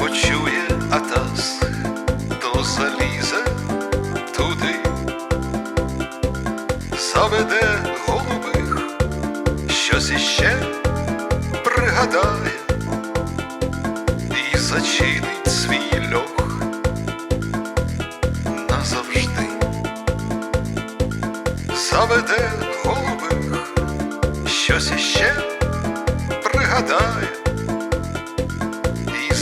почує Атас, то залізе туди, заведе голубих, щось іще пригадає. І зачинить свій льох назавжди. Заведе голубих, щось іще пригадає. І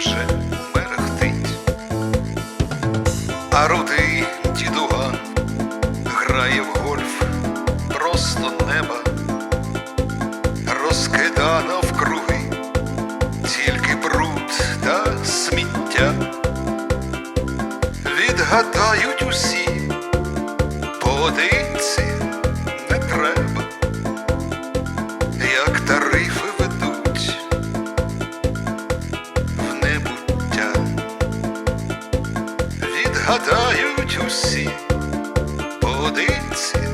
вже мерехтить. А рудий дідуган грає в гольф просто неба, розкидана вкруги, тільки бруд та сміття. Відгадають усі, Відгадають усі, поодинці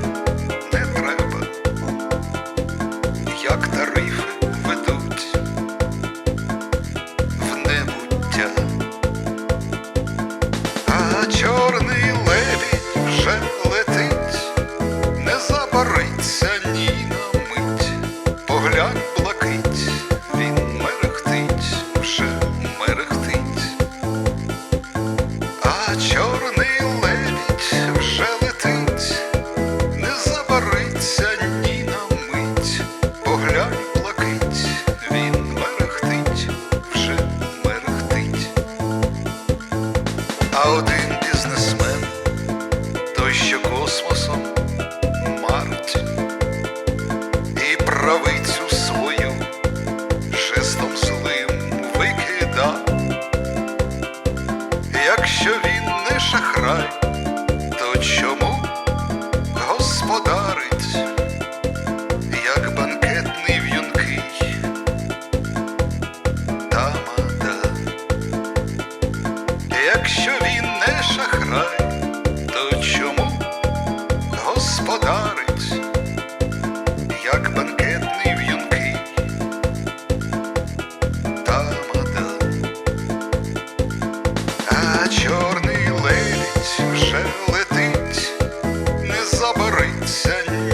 шахрай, то чому господарить, як банкетний в'юнкий тамада? Якщо він не шахрай, Sen